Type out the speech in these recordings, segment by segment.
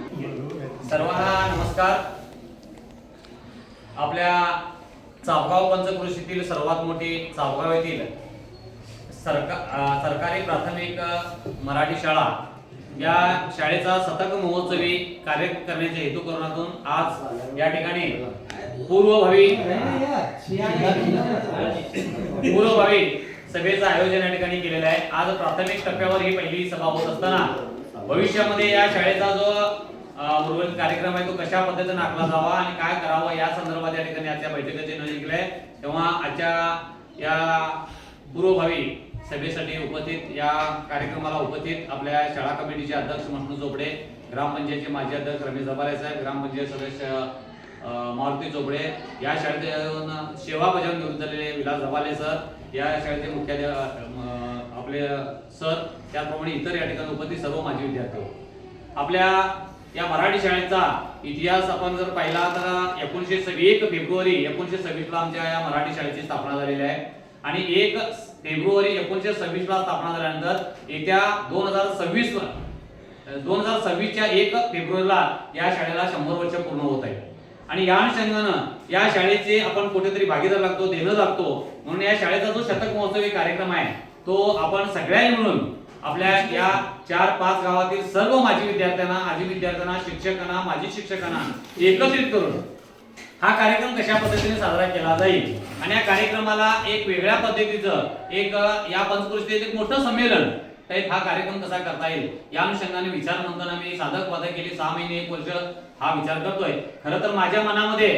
सर्वांना नमस्कार. आपल्या चापगाव पंचकृषीतील सर्वात मोठी चावगाव येथील सरका सरकारी प्राथमिक मराठी शाळा या शाळेचा शतक महोत्सवी कार्य करण्याच्या हेतुकरणातून आज या ठिकाणी पूर्वभावी पूर्वभावी सभेचं आयोजन या ठिकाणी केलेलं आहे. आज प्राथमिक टप्प्यावर ही पहिली सभा होत असताना भविष्यामध्ये या शाळेचा जो उर्वरित कार्यक्रम आहे तो कशा पद्धतीने आखला जावा आणि काय करावं या संदर्भात या ठिकाणी आजच्या बैठकीचे नियोजन निघले तेव्हा आजच्या या पूर्वभावी सभेसाठी उपस्थित या कार्यक्रमाला उपस्थित आपल्या शाळा कमिटीचे अध्यक्ष मष्णू चोपडे ग्रामपंचायतचे माजी अध्यक्ष रमेश जबारे साहेब ग्रामपंचायत सदस्य मारुती चोपडे या शाळेत सेवा बजावून घेऊन झालेले विलास जबाले सर या शाळेचे मुख्याध्यापक आपले सर त्याचप्रमाणे इतर या ठिकाणी उपस्थित सर्व माजी विद्यार्थी. आपल्या या मराठी शाळेचा इतिहास आपण जर पाहिला तर एकोणीशे सव्वी एक फेब्रुवारी एकोणीशे सव्वीसला आमच्या या मराठी शाळेची स्थापना झालेली आहे. आणि एक फेब्रुवारी एकोणीशे सव्वीस ला स्थापना झाल्यानंतर येत्या दोन हजार सव्वीस दोन हजार सव्वीसच्या एक फेब्रुवारीला या शाळेला शंभर वर्ष पूर्ण होत आहे. आणि या अनुषंगानं या शाळेचे आपण कुठेतरी भागीदार लागतो देणं लागतो. म्हणून या शाळेचा जो शतक महोत्सवी कार्यक्रम आहे तो आपण सगळ्यांनी मिळून आपल्या या चार पाच गावातील सर्व माजी विद्यार्थ्यांना आजी विद्यार्थ्यांना शिक्षकांना माजी शिक्षकांना एकत्रित करून हा कार्यक्रम कशा पद्धतीने साजरा केला जाईल? आणि या कार्यक्रमाला एक वेगळ्या पद्धतीचं एक या पंचकृषीत एक मोठं संमेलन टाईप हा कार्यक्रम कसा करता येईल? या अनुषंगाने विचार म्हणताना मी साधक वादक गेली सहा महिने एक वर्ष हा विचार करतोय. खरं तर माझ्या मनामध्ये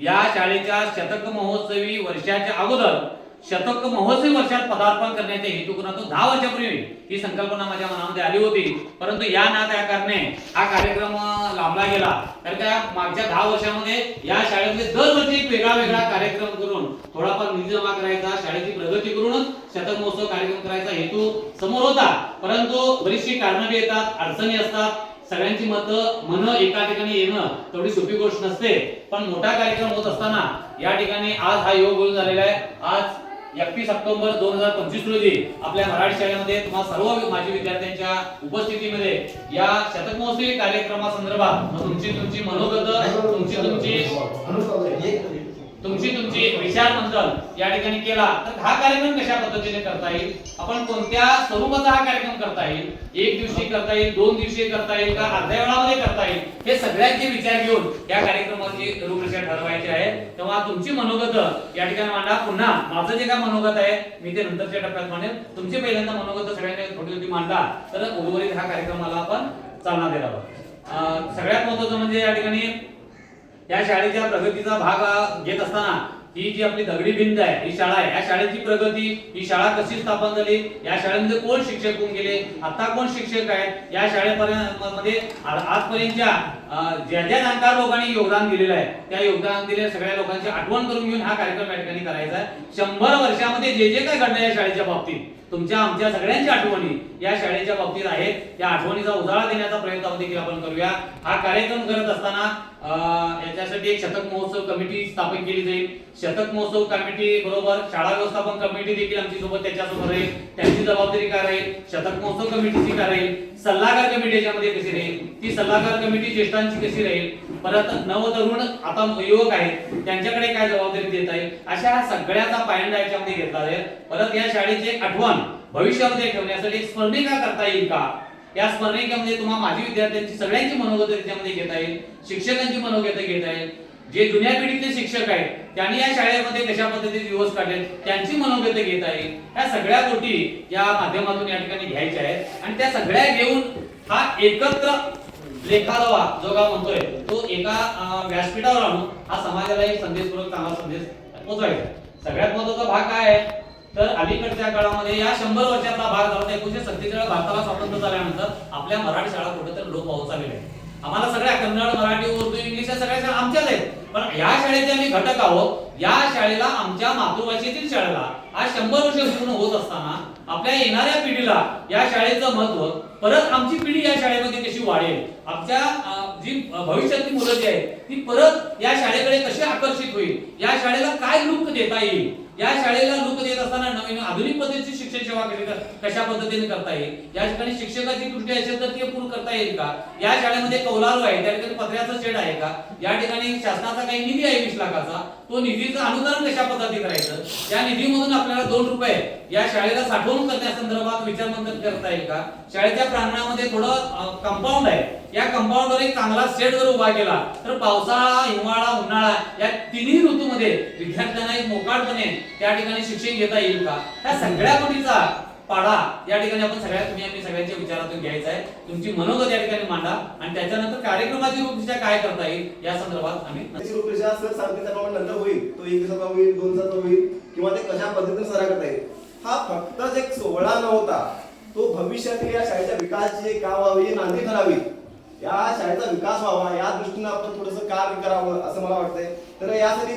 या शाळेच्या शतक महोत्सवी वर्षाच्या अगोदर शतक महोत्सवी वर्षात पदार्पण करण्याच्या हेतुकरणातून दहा वर्षापूर्वी. ही संकल्पना माझ्या मनामध्ये आली होती. परंतु या ना त्या कारणे हा कार्यक्रम लांबला गेला. तर त्या मागच्या दहा वर्षामध्ये या शाळेमध्ये दरवर्षी एक वेगळा वेगळा कार्यक्रम करून थोडाफार निधी जमा करायचा शाळेची प्रगती करूनच शतक महोत्सव कार्यक्रम करायचा हेतू समोर होता. परंतु बरीचशी कारणं बी येतात अडचणी असतात. सगळ्यांची मतं मन एका ठिकाणी येणं तेवढी सोपी गोष्ट नसते. पण मोठा कार्यक्रम होत असताना या ठिकाणी आज हा योग बोलून झालेला आहे. आज एकतीस ऑक्टोबर दोन हजार पंचवीस रोजी आपल्या मराठी शाळेमध्ये तुम्हा सर्व माजी विद्यार्थ्यांच्या उपस्थितीमध्ये या शतक महोत्सवी कार्यक्रमासंदर्भात तुमची तुमची मनोगत तुमची तुमची तुमची तुमची विचार मंथन या ठिकाणी केला तर हा कार्यक्रम कशा पद्धतीने करता येईल? आपण कोणत्या स्वरूपाचा हा कार्यक्रम करता येईल? एक दिवशी करता येईल दोन दिवशी करता येईल का अर्ध्या वेळामध्ये करता येईल? हे सगळ्यांचे विचार घेऊन या कार्यक्रमाची रूपरेषा ठरवायची आहे. तेव्हा तुमची मनोगत या ठिकाणी मांडा. पुन्हा माझं जे काय मनोगत आहे मी ते नंतरच्या टप्प्यात मांडेल तुमचे पहिल्यांदा मनोगत सगळ्यांनी थोडी थोडी मांडला तर उर्वरित हा कार्यक्रमाला आपण चालना देणार अं, सगळ्यात महत्वाचं म्हणजे या ठिकाणी या शाळेच्या प्रगतीचा भाग घेत असताना ही जी आपली दगडी भिंत आहे ही शाळा आहे. या शाळेची प्रगती ही शाळा कशी स्थापन झाली? या शाळेमध्ये कोण शिक्षक होऊन गेले? आता कोण शिक्षक आहेत? या शाळेपर्यंत मध्ये आजपर्यंतच्या ज्या ज्या जाणकार लोकांनी योगदान दिलेलं आहे त्या योगदान दिलेल्या सगळ्या लोकांची आठवण करून घेऊन हा कार्यक्रम या ठिकाणी करायचा आहे. शंभर वर्षामध्ये जे जे काय घडलं या शाळेच्या बाबतीत तुमच्या आमच्या सगळ्यांच्या आठवणी या शाळेच्या बाबतीत आहेत त्या आठवणीचा उजाळा देण्याचा प्रयत्न देखील आपण करूया. हा कार्यक्रम करत असताना याच्यासाठी एक शतक महोत्सव कमिटी स्थापन केली जाईल. शतक महोत्सव कमिटी बरोबर शाळा व्यवस्थापन कमिटी देखील आमची सोबत त्याच्यासोबत राहील. त्यांची जबाबदारी काय राहील? शतक महोत्सव कमिटीची काय राहील? सल्लागार कमिटी याच्यामध्ये कशी राहील? ती सल्लागार कमिटी ज्येष्ठांची कशी राहील? परत नवतरुण आता युवक आहेत त्यांच्याकडे काय जबाबदारी देत आहे अशा ह्या सगळ्याचा पायंडा याच्यामध्ये घेतला जाईल. परत या शाळेची आठवण भविष्यामध्ये ठेवण्यासाठी एक स्मरणिका करता येईल का? या स्मरणिकेमध्ये तुम्हाला माजी विद्यार्थ्यांची सगळ्यांची मनोगत त्याच्यामध्ये घेता येईल शिक्षकांची मनोगत घेता येईल. जे जुन्या पिढीतले शिक्षक आहेत त्यांनी या शाळेमध्ये कशा पद्धतीने दिवस काढले त्यांची मनोगत घेता येईल. या सगळ्या गोष्टी या माध्यमातून या ठिकाणी घ्यायच्या आहेत. आणि त्या सगळ्या घेऊन हा एकत्र लेखालोवा जो का म्हणतोय तो एका व्यासपीठावर आणून हा समाजाला एक संदेशपूर्वक चांगला संदेश पोहोचवायचा सगळ्यात महत्त्वाचा भाग काय आहे? तर अलीकडच्या काळामध्ये या शंभर वर्षाचा भाग झाला एकोणीशे सत्तेचाळीस भारताला स्वातंत्र्य झाल्यानंतर आपल्या मराठी शाळा कुठेतरी लोप होत चाललेल्या आहेत आम्हाला सगळ्या कन्नड मराठी उर्दू इंग्लिश या सगळ्या शाळा आमच्याच आहेत. पण या शाळेचे आम्ही घटक आहोत. या शाळेला आमच्या मातृभाषेतील शाळेला आज शंभर वर्ष पूर्ण होत असताना आपल्या येणाऱ्या पिढीला या शाळेचं महत्त्व परत आमची पिढी या शाळेमध्ये कशी वाढेल आमच्या जी भविष्यातली मुलं जी आहेत ती परत या शाळेकडे कशी आकर्षित होईल या शाळेला काय लुप्त देता येईल या शाळेला लोक देत असताना नवीन आधुनिक पद्धतीची शिक्षण सेवा कशा पद्धतीने करता येईल? या ठिकाणी शिक्षकाची त्रुटी असेल तर ती पूर्ण करता येईल का? या शाळेमध्ये कौलारू आहे त्या ठिकाणी पत्र्याचा शेड आहे का? या ठिकाणी शासनाचा काही निधी आहे वीस लाखाचा. तो निधीचं अनुदान कशा पद्धती करायचं? या निधीमधून आपल्याला दोन रुपये या शाळेला साठवणूक करण्यासंदर्भात विचारमंथन करता येईल का? शाळेच्या प्रांगणामध्ये थोडं कंपाऊंड आहे. या कंपाऊंडवर एक चांगला सेट जर उभा केला तर पावसाळा हिवाळा उन्हाळा या तिन्ही ऋतूमध्ये विद्यार्थ्यांना एक मोकाटपणे त्या ठिकाणी शिक्षण घेता येईल का? ह्या सगळ्या गोष्टीचा पाडा या ठिकाणी आपण सगळ्या तुम्ही आम्ही सगळ्यांच्या विचारातून घ्यायचा आहे. तुमची मनोगत या ठिकाणी मांडा आणि त्याच्यानंतर कार्यक्रमाची रूपदिशा काय करता येईल या संदर्भात आम्ही त्याची रूपरेषा सर सांगते नंतर होईल. तो एक दिवसाचा होईल दोन दिवसाचा होईल किंवा ते कशा पद्धतीने सरा करता येईल. हा फक्तच एक सोहळा नव्हता तो भविष्यातील या शाळेच्या विकासाची काम व्हावी नांदी ठरावी या शाळेचा विकास व्हावा या दृष्टीने आपण थोडस कार्य करावं असं मला वाटतंय. तर यासाठी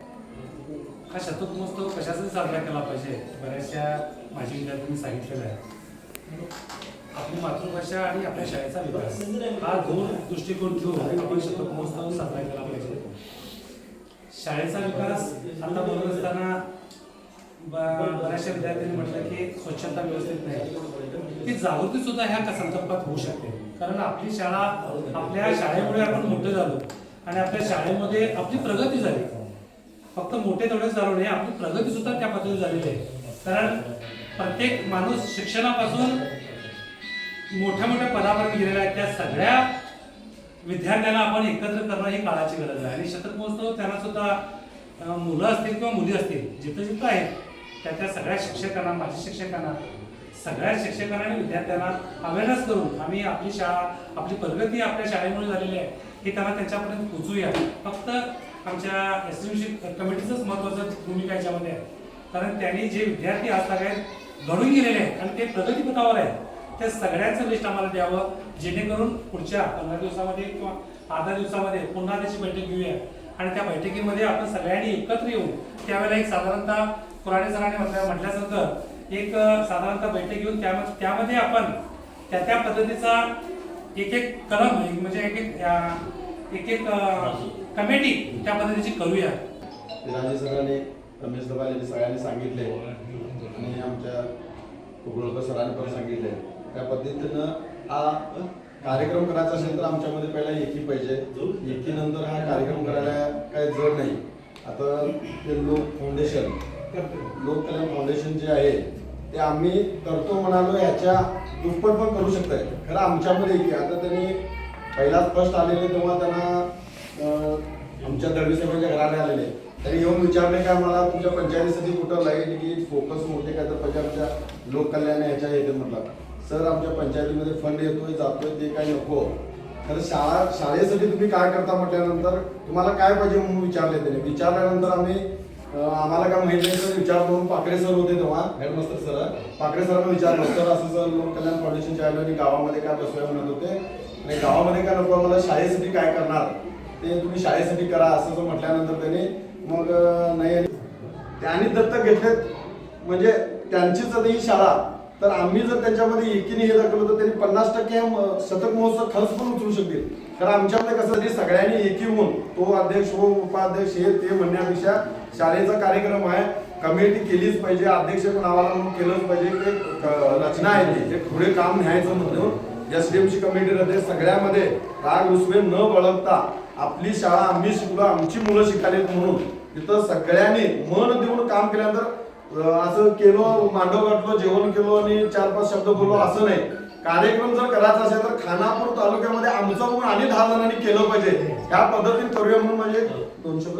हा शतक महोत्सव कशासाठी साजरा केला पाहिजे? बऱ्याचशा माझी विद्यार्थ्यांनी सांगितलेलं आहे. आपली मातृभाषा आणि आपल्या शाळेचा विकास हा दोन दृष्टिकोन ठेवून आपण शतक महोत्सव साजरा केला पाहिजे. शाळेचा विकास आता बोलत असताना बऱ्याचशा विद्यार्थ्यांनी म्हटलं की स्वच्छता व्यवस्थित नाही. ती जागृती सुद्धा ह्या संदर्भात होऊ शकते. कारण आपली शाळा आपल्या शाळेमुळे आपण मोठे झालो आणि आपल्या शाळेमध्ये आपली प्रगती झाली. फक्त मोठे तेवढेच झालो नाही आपली प्रगती सुद्धा त्या पद्धतीने झालेली आहे. कारण प्रत्येक माणूस शिक्षणापासून मोठ्या मोठ्या पदापर्यंत गेलेला आहे त्या सगळ्या विद्यार्थ्यांना आपण एकत्र करणं ही काळाची गरज आहे. आणि शतक महोत्सव त्यांना सुद्धा मुलं असतील किंवा मुली असतील जिथं जिथं आहेत त्या त्या सगळ्या शिक्षकांना माजी शिक्षकांना सगळ्या शिक्षकांना आणि विद्यार्थ्यांना अवेअरनेस करून आम्ही आपली शाळा आपली प्रगती आपल्या शाळेमुळे झालेली आहे हे त्यांना त्यांच्यापर्यंत पोचूया फक्त आमच्या एस कमिटीचंच महत्त्वाचं भूमिका याच्यामध्ये आहे. कारण त्यांनी जे विद्यार्थी आज आहेत घडून गेलेले आहेत आणि ते प्रगतीपथावर आहेत त्या सगळ्यांचं लिस्ट आम्हाला द्यावं जेणेकरून पुढच्या पंधरा दिवसामध्ये किंवा अर्धा दिवसामध्ये पुन्हा त्याची बैठक घेऊया. आणि त्या बैठकीमध्ये आपण सगळ्यांनी एकत्र येऊन त्यावेळेला एक साधारणतः पुराणे सरांनी म्हटल्या म्हटल्यासारखं एक साधारणतः बैठक घेऊन त्या त्यामध्ये आपण त्या त्या पद्धतीचा एक एक कलम म्हणजे एक एक एक एक कमिटी त्या पद्धतीची करूया. राजे सरांनी रमेश दबाल यांनी सगळ्यांनी सांगितले. आणि आमच्या कुकुळकर सरांनी पण सांगितले. त्या पद्धतीनं हा कार्यक्रम करायचा असेल तर आमच्यामध्ये पहिला एकी पाहिजे. एकीनंतर हा कार्यक्रम करायला काही जड नाही. आता ते लोक फाउंडेशन लोक कल्याण फाउंडेशन जे आहे ते आम्ही करतो म्हणालो ह्याच्या दुप्पट पण करू शकताय. खरं आमच्यामध्ये एकी आता त्यांनी पहिलाच फर्स्ट आलेले तेव्हा त्यांना आमच्या दळवी साहेबांच्या घराने आलेले. त्यांनी येऊन विचारले का मला तुमच्या पंचायतीसाठी कुठं लाइट की फोकस मोठे काय तर पाहिजे आमच्या लोककल्याण ह्याच्या येते म्हटलं. सर आमच्या पंचायतीमध्ये फंड येतोय जातोय ते काय नको. तर शाळा शाळेसाठी तुम्ही काय करता म्हटल्यानंतर तुम्हाला काय पाहिजे म्हणून विचारले त्याने. विचारल्यानंतर आम्ही आम्हाला काय माहिती नाही सर. विचार करून पाकरे सर होते तेव्हा हेडमास्टर सर. पाकरे सरांना विचारलं. सर असं सर लोक कल्याण फाउंडेशनच्या आलो आणि गावामध्ये काय बसूया म्हणत होते. आणि गावामध्ये काय नको आम्हाला शाळेसाठी काय करणार? ते तुम्ही शाळेसाठी करा असं जर म्हटल्यानंतर त्यांनी मग नाही त्यांनी दत्तक घेतलेत. म्हणजे त्यांचीच आता ही शाळा तर आम्ही जर त्यांच्यामध्ये एकीने हे दाखवलं तर त्यांनी पन्नास टक्के शतक महोत्सव खर्च पण उचलू शकतील. कारण आमच्यामध्ये कसं तरी सगळ्यांनी एकी होऊन तो अध्यक्ष हो उपाध्यक्ष हे ते म्हणण्यापेक्षा शाळेचा कार्यक्रम आहे. कमिटी केलीच पाहिजे. अध्यक्ष नावाला म्हणून केलंच पाहिजे. ते रचना आहे ती. ते पुढे काम न्यायचं म्हणून एस डी एमची कमिटी सगळ्यामध्ये राग उसवे न बळगता आपली शाळा आम्ही शिकलो आमची मुलं शिकालीत म्हणून तिथं सगळ्यांनी मन देऊन काम केल्यानंतर असं केलं मांडव गाठलो जेवण केलो आणि चार पाच शब्द बोललो असं नाही. कार्यक्रम जर करायचा असेल तर खानापूर तालुक्यामध्ये आमचं बघून आणि दहा जणांनी केलं पाहिजे. ह्या पद्धतीने करूया म्हणून म्हणजे दोन शब्द